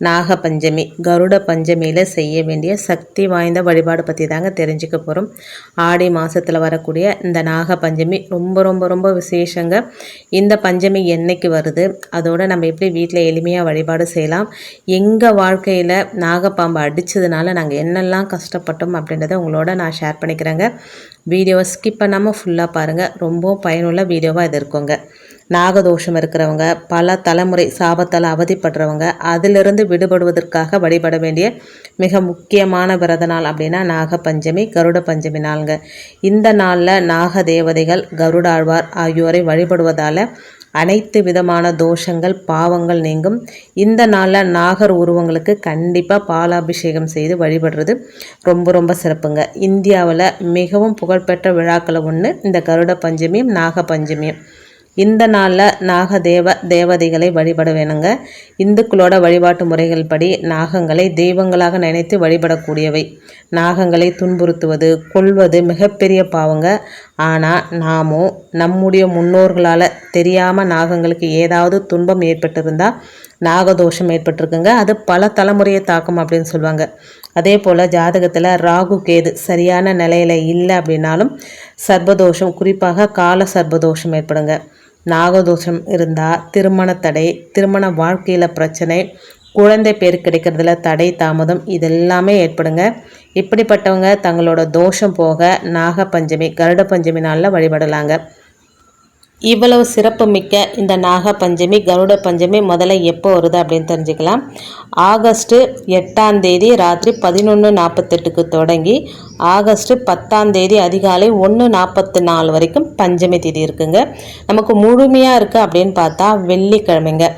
நாக பஞ்சமி கருட பஞ்சமியில் செய்ய வேண்டிய சக்தி வாய்ந்த வழிபாடு பற்றி தாங்க தெரிஞ்சுக்க போகிறோம் ஆடி மாதத்தில் வரக்கூடிய இந்த நாக பஞ்சமி ரொம்ப ரொம்ப ரொம்ப விசேஷங்க. இந்த பஞ்சமி என்னைக்கு வருது? அதோட நம்ம எப்படி வீட்டில் எளிமையாக வழிபாடு செய்யலாம்? எங்கள் வாழ்க்கையில் நாகப்பாம்பு அடித்ததுனால நாங்கள் என்னெல்லாம் கஷ்டப்பட்டோம் அப்படின்றத உங்களோட நான் ஷேர் பண்ணிக்கிறேங்க. வீடியோவை ஸ்கிப் பண்ணாமல் ஃபுல்லாக பாருங்கள் ரொம்ப பயனுள்ள வீடியோவாக இது இருக்குங்க. நாகதோஷம் இருக்கிறவங்க பல தலைமுறை சாபத்தால் அவதிப்படுறவங்க அதிலிருந்து விடுபடுவதற்காக வழிபட வேண்டிய மிக முக்கியமான விரத நாள் அப்படின்னா நாகப்பஞ்சமி கருட பஞ்சமி நாளுங்க. இந்த நாளில் நாக தேவதைகள் கருடாழ்வார் ஆகியோரை வழிபடுவதால் அனைத்து விதமான தோஷங்கள் பாவங்கள் நீங்கும். இந்த நாளில் நாகர் உருவங்களுக்கு கண்டிப்பாக பாலாபிஷேகம் செய்து வழிபடுறது ரொம்ப ரொம்ப சிறப்புங்க. இந்தியாவில் மிகவும் புகழ்பெற்ற விழாக்களை ஒன்று இந்த கருட பஞ்சமியும் நாக பஞ்சமியும் இந்த நாளில் நாகதேவ தேவதைகளை வழிபட வேணுங்க. இந்துக்களோட வழிபாட்டு முறைகள் படி நாகங்களை தெய்வங்களாக நினைத்து வழிபடக்கூடியவை. நாகங்களை துன்புறுத்துவது கொள்வது மிகப்பெரிய பாவங்க. ஆனால் நாமும் நம்முடைய முன்னோர்களால் தெரியாமல் நாகங்களுக்கு ஏதாவது துன்பம் ஏற்பட்டிருந்தால் நாகதோஷம் ஏற்பட்டிருக்குங்க. அது பல தலைமுறையை தாக்கும் அப்படின்னு சொல்லுவாங்க அதே போல் ஜாதகத்தில் ராகு கேது சரியான நிலையில் இல்லை அப்படின்னாலும் சர்பதோஷம் குறிப்பாக கால சர்பதோஷம் ஏற்படுங்க. நாகதோஷம் இருந்தால் திருமண தடை திருமண வாழ்க்கையில் பிரச்சனை குழந்தை பேர் கிடைக்கிறதுல தடை தாமதம் இதெல்லாமே ஏற்படுங்க. இப்படிப்பட்டவங்க தங்களோட தோஷம் போக நாக பஞ்சமி கருட பஞ்சமி நாளில் வழிபடலாங்க. இவ்வளவு சிறப்பு மிக்க இந்த நாக பஞ்சமி கருட பஞ்சமி முதல்ல எப்போ வருது அப்படின்னு தெரிஞ்சுக்கலாம். ஆகஸ்ட்டு எட்டாம் தேதி ராத்திரி பதினொன்று நாற்பத்தெட்டுக்கு தொடங்கி ஆகஸ்ட் பத்தாம் தேதி அதிகாலை ஒன்று நாற்பத்தி நாலு வரைக்கும் பஞ்சமி தேதி இருக்குங்க. நமக்கு முழுமையாக இருக்குது அப்படின்னு பார்த்தா வெள்ளிக்கிழமைங்க.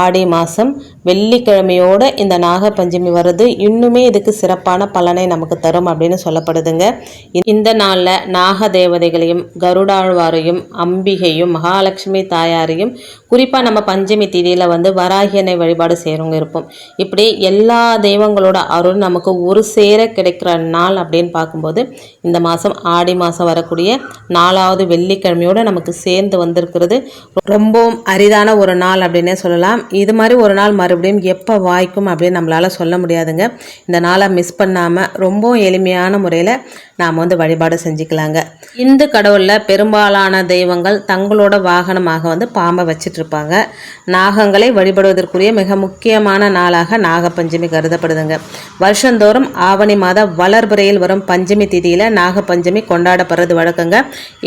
ஆடி மாதம் வெள்ளிக்கிழமையோடு இந்த நாகப்பஞ்சமி வர்றது வருது இன்னுமே இதுக்கு சிறப்பான பலனை நமக்கு தரும் அப்படின்னு சொல்லப்படுதுங்க. இந்த நாளில் நாக தேவதைகளையும் கருடாழ்வாரையும் அம்பிகையும் மகாலட்சுமி தாயாரையும் குறிப்பாக நம்ம பஞ்சமி தேதியில் வந்து வராகியனை வழிபாடு செய்கிறவங்க இருப்போம். இப்படி எல்லா தெய்வங்களோட அருள் நமக்கு ஒரு சேர கிடைக்கிற நாள் அப்படின்னு பார்க்கும்போது இந்த மாதம் ஆடி மாதம் வரக்கூடிய நாலாவது வெள்ளிக்கிழமையோடு நமக்கு சேர்ந்து வந்திருக்கிறது. ரொம்பவும் அரிதான ஒரு நாள் அப்படின்னே சொல்லலாம். இது மாதிரி ஒரு நாள் மறுபடியும் எப்போ வாய்க்கும் அப்படின்னு நம்மளால் சொல்ல முடியாதுங்க. இந்த நாளை மிஸ் பண்ணாமல் ரொம்ப எளிமையான முறையில் நாம் வந்து வழிபாடு செஞ்சுக்கலாங்க. இந்து கடவுளில் பெரும்பாலான தெய்வங்கள் தங்களோட வாகனமாக வந்து பாம்பை வச்சிட்ருப்பாங்க நாகங்களை வழிபடுவதற்குரிய மிக முக்கியமான நாளாக நாகப்பஞ்சமி கருதப்படுதுங்க. வருஷந்தோறும் ஆவணி மாத வளர்பிறையில் வரும் பஞ்சமி திதியில் நாகப்பஞ்சமி கொண்டாடப்படுறது வழக்கங்க.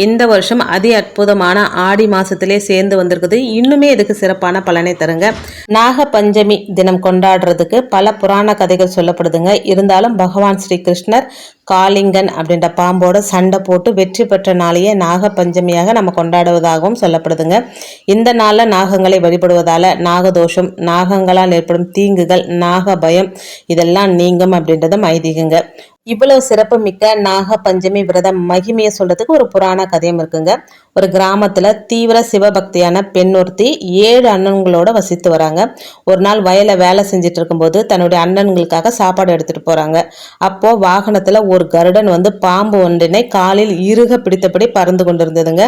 இந்த வருஷம் அதி அற்புதமான ஆடி மாதத்திலே சேர்ந்து வந்திருக்குது. இன்னுமே இதுக்கு சிறப்பான பலனை தருங்க. நாகப்பஞ்சமி பஞ்சமி தினம் கொண்டாடுறதுக்கு பல புராண கதைகள் சொல்லப்படுதுங்க. இருந்தாலும் பகவான் ஸ்ரீ கிருஷ்ணர் காளிங்கன் அப்படின்ற பாம்போட சண்டை போட்டு வெற்றி பெற்ற நாளையே நாக பஞ்சமியாக நம்ம கொண்டாடுவதாகவும் சொல்லப்படுதுங்க. இந்த நாளில் நாகங்களை வழிபடுவதால் நாகதோஷம் நாகங்களால் ஏற்படும் தீங்குகள் நாக பயம் இதெல்லாம் நீங்கும் அப்படின்றதும் ஐதீகங்க. இவ்வளவு சிறப்பு மிக்க நாக பஞ்சமி விரதம் மகிமையை சொல்றதுக்கு ஒரு புராண கதையும் இருக்குங்க. ஒரு கிராமத்தில் தீவிர சிவபக்தியான பெண் ஒருத்தி ஏழு அண்ணன்களோட வசித்து வராங்க. ஒரு நாள் வயல வேலை செஞ்சுட்டு இருக்கும்போது தன்னுடைய அண்ணன்களுக்காக சாப்பாடு எடுத்துட்டு போறாங்க. அப்போ வாகனத்துல ஒரு கருடன் வந்து பாம்பு ஒன்றினை காலில் இறுக பிடித்தபடி பறந்து கொண்டிருந்ததுங்க.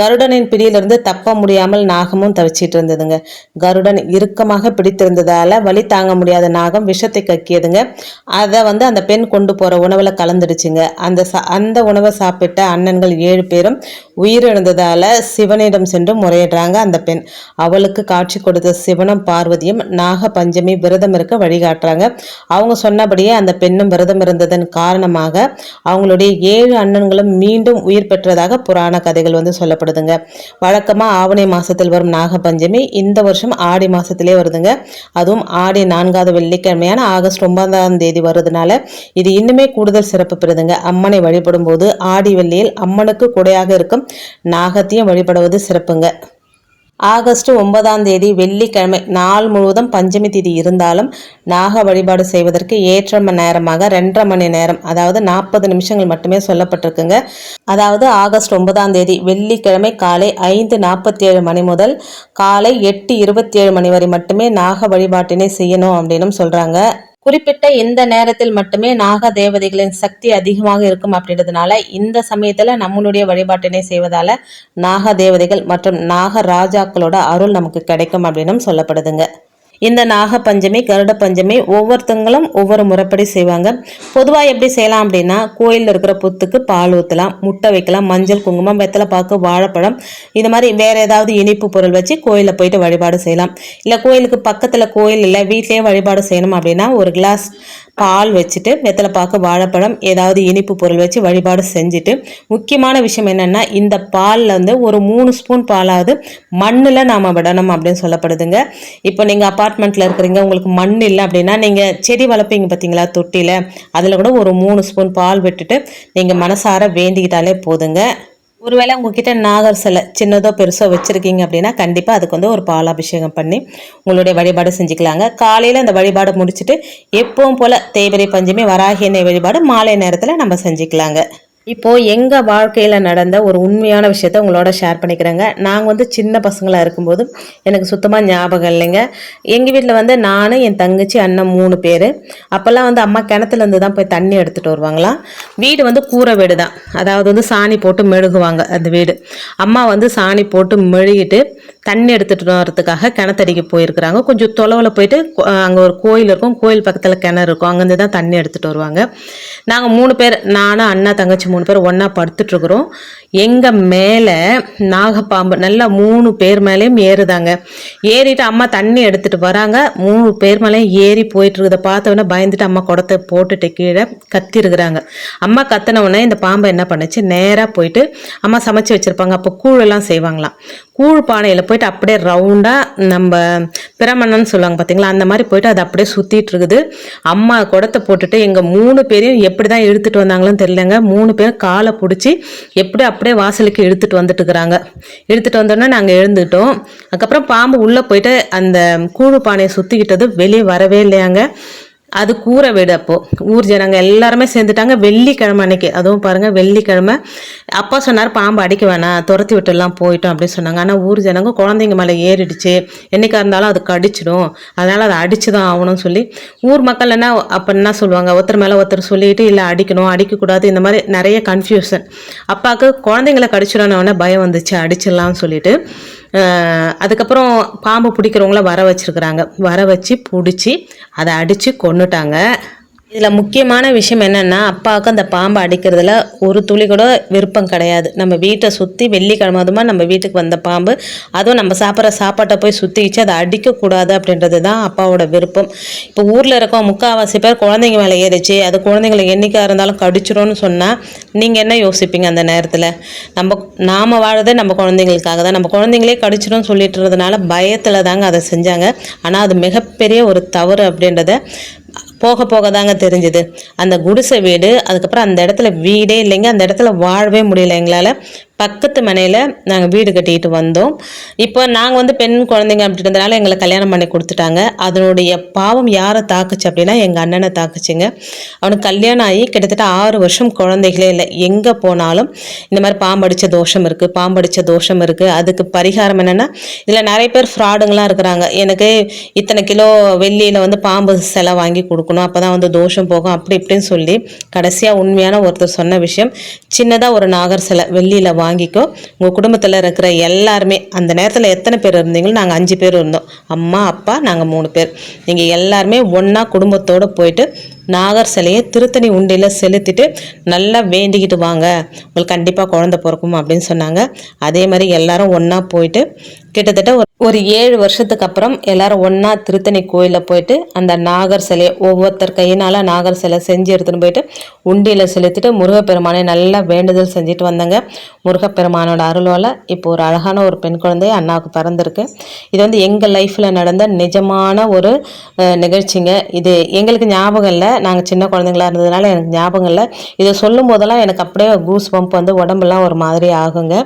கருடனின் பிடியிலிருந்து தப்ப முடியாமல் நாகமும் தவிச்சிட்டு இருந்ததுங்க. கருடன் இறுக்கமாக பிடித்திருந்ததால வழி தாங்க முடியாத நாகம் விஷத்தை கக்கியதுங்க. அதை வந்து அந்த பெண் கொண்டு போற உணவுல கலந்துடுச்சுங்க. அந்த அந்த உணவை சாப்பிட்ட அண்ணன்கள் ஏழு பேரும் உயிரிழந்து உயிரிழந்ததால சிவனிடம் சென்று முறையிடுறாங்க அந்த பெண். அவளுக்கு காட்சி கொடுத்த சிவனும் பார்வதியும் நாக பஞ்சமி விரதம் இருக்க வழிகாட்டுறாங்க. அவங்க சொன்னபடியே அந்த பெண்ணும் விரதம் இருந்ததன் காரணமாக அவங்களுடைய ஏழு அண்ணன்களும் மீண்டும் உயிர் பெற்றதாக புராண கதைகள் வந்து சொல்லப்படுதுங்க. வழக்கமா ஆவணி மாசத்தில் வரும் நாக பஞ்சமி இந்த வருஷம் ஆடி மாசத்திலே வருதுங்க. அதுவும் ஆடி நான்காவது வெள்ளிக்கிழமையான ஆகஸ்ட் ஒன்பதாம் தேதி வருதுனால இது இன்னுமே கூடுதல் சிறப்பு பெறுதுங்க. அம்மனை வழிபடும் போது ஆடி வெள்ளியில் அம்மனுக்கு குடையாக இருக்கும் நாகத்தையும் வழிபடுவது சிறப்புங்க. ஆகஸ்ட் ஒன்பதாம் தேதி வெள்ளிக்கிழமை நாள் முழுவதும் பஞ்சமி திதி இருந்தாலும் நாக வழிபாடு செய்வதற்கு ஏற்ற மணி நேரமாக ரெண்டரை மணி நேரம் அதாவது நாற்பது நிமிஷங்கள் மட்டுமே சொல்லப்பட்டிருக்குங்க. அதாவது ஆகஸ்ட் ஒன்பதாம் தேதி வெள்ளிக்கிழமை காலை ஐந்து நாற்பத்தி ஏழு மணி முதல் காலை எட்டு இருபத்தி ஏழு மணி வரை மட்டுமே நாக வழிபாட்டினை செய்யணும் அப்படின்னு சொல்கிறாங்க குறிப்பிட்ட இந்த நேரத்தில் மட்டுமே நாக தேவதைகளின் சக்தி அதிகமாக இருக்கும் அப்படின்றதுனால இந்த சமயத்துல நம்மளுடைய வழிபாட்டினை செய்வதால நாக தேவதைகள் மற்றும் நாக ராஜாக்களோட அருள் நமக்கு கிடைக்கும் அப்படின்னு சொல்லப்படுதுங்க. இந்த நாக பஞ்சமி கருட பஞ்சமி ஒவ்வொருத்தங்களும் ஒவ்வொரு முறைப்படி செய்வாங்க. பொதுவாக எப்படி செய்யலாம் அப்படின்னா கோயிலில் இருக்கிற புத்துக்கு பால் ஊற்றலாம் முட்டை வைக்கலாம் மஞ்சள் குங்குமம் வெத்தலை பாக்கு வாழைப்பழம். இது மாதிரி வேற ஏதாவது இனிப்பு பொருள் வச்சு கோயிலில் போயிட்டு வழிபாடு செய்யலாம். இல்லை கோயிலுக்கு பக்கத்தில் கோயில் இல்லை வீட்லேயே வழிபாடு செய்யணும் அப்படின்னா ஒரு கிளாஸ் பால் வச்சுட்டு வெத்தலை பாக்கு வாழைப்பழம் ஏதாவது இனிப்பு பொருள் வச்சு வழிபாடு செஞ்சுட்டு முக்கியமான விஷயம் என்னென்னா இந்த பாலில் வந்து ஒரு மூணு ஸ்பூன் பாலாவது மண்ணில் நாம் விடணும் அப்படின்னு சொல்லப்படுதுங்க. இப்போ நீங்கள் அப்பார்ட்மெண்ட்டில் இருக்கிறீங்க உங்களுக்கு மண் இல்லை அப்படின்னா நீங்கள் செடி வளர்ப்பீங்க பார்த்தீங்களா தொட்டியில் அதில் கூட ஒரு மூணு ஸ்பூன் பால் விட்டுட்டு நீங்கள் மனசார வேண்டிக்கிட்டாலே போதுங்க. ஒருவேளை உங்ககிட்ட நாகர் சிலை சின்னதோ பெருசோ வச்சுருக்கீங்க அப்படின்னா கண்டிப்பாக அதுக்கு வந்து ஒரு பால் அபிஷேகம் பண்ணி உங்களுடைய வழிபாடு செஞ்சுக்கலாங்க. காலையில் அந்த வழிபாடு முடிச்சுட்டு எப்பவும் போல் தேய்பிரை பஞ்சமி வராகி எண்ணெய் வழிபாடு மாலை நேரத்தில் நம்ம செஞ்சுக்கலாங்க. இப்போது எங்கள் வாழ்க்கையில் நடந்த ஒரு உண்மையான விஷயத்த உங்களோட ஷேர் பண்ணிக்கிறேங்க. நாங்கள் வந்து சின்ன பசங்களாக இருக்கும்போது எனக்கு சுத்தமாக ஞாபகம் இல்லைங்க. எங்கள் வீட்டில் வந்து நான் என் தங்கச்சி அண்ணன் மூணு பேர். அப்போல்லாம் வந்து அம்மா கிணத்துலேருந்து தான் போய் தண்ணி எடுத்துகிட்டு வருவாங்களாம் வீடு வந்து கூரை வீடு தான் அதாவது வந்து சாணி போட்டு மெழுகுவாங்க அந்த வீடு. அம்மா வந்து சாணி போட்டு மெழுகிட்டு தண்ணி எடுத்துகிட்டு வரதுக்காக கிணத்தடிக்கு போயிருக்கிறாங்க. கொஞ்சம் தொலைவில் போயிட்டு அங்கே ஒரு கோயில் இருக்கும். கோயில் பக்கத்தில் கிணறு இருக்கும். அங்கேருந்து தான் தண்ணி எடுத்துகிட்டு வருவாங்க. நாங்கள் மூணு பேர் நானும் அண்ணா தங்கச்சி மூணு பேர் ஒன்றா படுத்துட்ருக்குறோம் எங்கள் மேலே நாகப்பாம்பு நல்லா மூணு பேர் மேலேயும் ஏறுதாங்க. ஏறிட்டு அம்மா தண்ணி எடுத்துகிட்டு வராங்க. மூணு பேர் மேலேயும் ஏறி போயிட்டுருக்குத பார்த்தவொடனே பயந்துட்டு அம்மா குடத்தை போட்டுட்டு கீழே கத்திருக்கிறாங்க. அம்மா கத்தினவுடனே இந்த பாம்பை என்ன பண்ணுச்சு? நேராக போயிட்டு அம்மா சமைச்சு வச்சுருப்பாங்க. அப்போ கூழெல்லாம் செய்வாங்களாம். கூழ் பானையில் போயிட்டு அப்படியே ரவுண்டாக நம்ம பிரமணன்னு சொல்லுவாங்க பார்த்தீங்களா அந்த மாதிரி போயிட்டு அது அப்படியே சுற்றிட்டு இருக்குது. அம்மா குடத்தை போட்டுட்டு எங்கள் மூணு பேரையும் எப்படி தான் இழுத்துட்டு வந்தாங்களோன்னு தெரியலங்க. மூணு பேரும் காலை பிடிச்சி எப்படி அப்படியே வாசலுக்கு இழுத்துட்டு வந்துட்டு இருக்கிறாங்க. இழுத்துட்டு வந்தோடனே நாங்கள் எழுந்துட்டோம். அதுக்கப்புறம் பாம்பு உள்ளே போயிட்டு அந்த கூழு பானையை சுற்றிக்கிட்டது வெளியே வரவே இல்லையாங்க. அது கூரை வீடு அப்போது ஊர் ஜனங்க எல்லாருமே சேர்ந்துட்டாங்க. வெள்ளிக்கிழமை அன்னைக்கு. அதுவும் பாருங்கள் வெள்ளிக்கிழமை. அப்பா சொன்னார் பாம்பு அடிக்க வேணாம் துரத்தி விட்டுலாம் போயிட்டோம் அப்படின்னு சொன்னாங்க. ஆனால் ஊர் ஜனங்க குழந்தைங்க மேலே ஏறிடுச்சு. என்னைக்கா இருந்தாலும் அது கடிச்சிடும். அதனால் அதை அடிச்சு தான் ஆகணும்னு சொல்லி ஊர் மக்கள் என்ன அப்போ என்ன சொல்லுவாங்க? ஒருத்தர் மேலே ஒருத்தர் சொல்லிட்டு இல்லை அடிக்கணும் அடிக்கக்கூடாது. இந்த மாதிரி நிறைய கன்ஃபியூஷன் அப்பாவுக்கு குழந்தைங்கள கடிச்சிடணுன்னே பயம் வந்துச்சு அடிச்சிடலாம்னு சொல்லிட்டு. அதுக்கப்புறம் பாம்பு பிடிக்கிறவங்கள வர வச்சுருக்குறாங்க. வர வச்சு பிடிச்சி அதை அடித்து கொண்டுட்டாங்க இதில் முக்கியமான விஷயம் என்னென்னா அப்பாவுக்கு அந்த பாம்பை அடிக்கிறதுல ஒரு துளி கூட விருப்பம் கிடையாது. நம்ம வீட்டை சுற்றி வெள்ளிக்கிழமை அதுமா நம்ம வீட்டுக்கு வந்த பாம்பு அதுவும் நம்ம சாப்பிட்ற சாப்பாட்டை போய் சுற்றிச்சு அதை அடிக்கக்கூடாது அப்படின்றது தான் அப்பாவோட விருப்பம். இப்போ ஊரில் இருக்கோம் முக்கால்வாசி பேர் குழந்தைங்க மேலே ஏறிச்சு அது குழந்தைங்களை என்றைக்காக இருந்தாலும் கடிச்சிடும்னு சொன்னால் நீங்கள் என்ன யோசிப்பீங்க அந்த நேரத்தில்? நம்ம நாம் வாழதே நம்ம குழந்தைங்களுக்காக தான். நம்ம குழந்தைங்களே கடிச்சிடும்னு சொல்லிட்டுறதுனால பயத்தில் தாங்க அதை செஞ்சாங்க. ஆனால் அது மிகப்பெரிய ஒரு தவறு அப்படின்றத போக போக தாங்க தெரிஞ்சுது. அந்த குடிசை வீடு அதுக்கப்புறம் அந்த இடத்துல வீடே இல்லைங்க. அந்த இடத்துல வாழவே முடியல எங்களால். பக்கத்து மனையில் நாங்கள் வீடு கட்டிக்கிட்டு வந்தோம். இப்போ நாங்கள் வந்து பெண் குழந்தைங்க அப்படின்றதுனால எங்களை கல்யாணம் பண்ணி கொடுத்துட்டாங்க. அதனுடைய பாவம் யாரை தாக்குச்சு அப்படின்னா எங்கள் அண்ணனை தாக்குச்சுங்க. அவனுக்கு கல்யாணம் ஆகி கிட்டத்தட்ட ஆறு வருஷம் குழந்தைகளே இல்லை. எங்கே போனாலும் இந்த மாதிரி பாம்படித்த தோஷம் இருக்குது பாம்படித்த தோஷம் இருக்குது அதுக்கு பரிகாரம் என்னென்னா இதில் நிறைய பேர் ஃப்ராடுங்களாம் இருக்கிறாங்க. எனக்கு இத்தனை கிலோ வெள்ளியில் வந்து பாம்பு சிலை வாங்கி கொடுக்கணும். அப்போ தான் வந்து தோஷம் போகும். அப்படி இப்படின்னு சொல்லி கடைசியாக உண்மையான ஒருத்தர் சொன்ன விஷயம் சின்னதாக ஒரு நாகர் சிலை வெள்ளியில் வாங்கி வாங்கிக்கோ. உங்கள் குடும்பத்தில் இருக்கிற எல்லாருமே அந்த நேரத்தில் எத்தனை பேர் இருந்தீங்களோ நாங்கள் அஞ்சு பேர் இருந்தோம். அம்மா அப்பா நாங்கள் மூணு பேர். நீங்கள் எல்லாருமே ஒன்றா குடும்பத்தோடு போயிட்டு நாகர் சிலையை திருத்தணி உண்டியில் செலுத்திட்டு நல்லா வேண்டிக்கிட்டு வாங்க. உங்களுக்கு கண்டிப்பாக குழந்த பிறக்கும் அப்படின்னு சொன்னாங்க. அதே மாதிரி எல்லாரும் ஒன்றா போயிட்டு கிட்டத்தட்ட ஒரு ஒரு ஏழு வருஷத்துக்கு அப்புறம் எல்லாரும் ஒன்றா திருத்தணி கோயிலில் போயிட்டு அந்த நாகர் சிலையை ஒவ்வொருத்தர் கையினால் நாகர் சிலை செஞ்சு எடுத்துகிட்டு போயிட்டு உண்டியில் செலுத்திட்டு முருகப்பெருமானை நல்லா வேண்டுதல் செஞ்சுட்டு வந்தாங்க. முருகப்பெருமானோட அருளால் இப்போ ஒரு அழகான ஒரு பெண் குழந்தை அண்ணாவுக்கு பிறந்திருக்கு. இது வந்து எங்கள் லைஃப்பில் நடந்த நிஜமான ஒரு நிகழ்ச்சிங்க. இது எங்களுக்கு ஞாபகம் இல்லை. நாங்கள் சின்ன குழந்தைங்களா இருந்ததுனால எனக்கு ஞாபகம் இல்லை. இதை சொல்லும் போதெல்லாம் எனக்கு அப்படியே கூஸ் பம்ப் வந்து உடம்புலாம் ஒரு மாதிரி ஆகுங்க.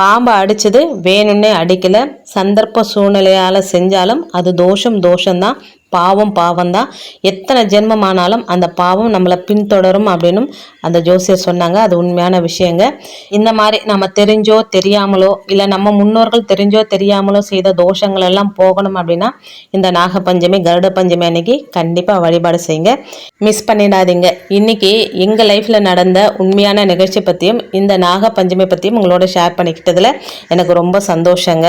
பாம்பை அடித்தது வேணும்னே அடிக்கலை. சந்தர்ப்ப சூழ்நிலையால் செஞ்சாலும் அது தோஷம் தோஷம்தான். பாவம் பாவம் தான் எத்தனை ஜென்மமானாலும் அந்த பாவம் நம்மளை பின்தொடரும் அப்படின்னும் அந்த ஜோசியர் சொன்னாங்க. அது உண்மையான விஷயங்க. இந்த மாதிரி நம்ம தெரிஞ்சோ தெரியாமலோ இல்லை நம்ம முன்னோர்கள் தெரிஞ்சோ தெரியாமலோ செய்த தோஷங்கள் எல்லாம் போகணும் அப்படின்னா இந்த நாகப்பஞ்சமி கருட பஞ்சமி அன்னைக்கு கண்டிப்பாக வழிபாடு செய்யுங்க. மிஸ் பண்ணிடாதீங்க. இன்னைக்கு எங்கள் லைஃப்பில் நடந்த உண்மையான நிகழ்ச்சி பற்றியும் இந்த நாகப்பஞ்சமி பற்றியும் உங்களோட ஷேர் பண்ணிக்கிட்டதில் எனக்கு ரொம்ப சந்தோஷங்க.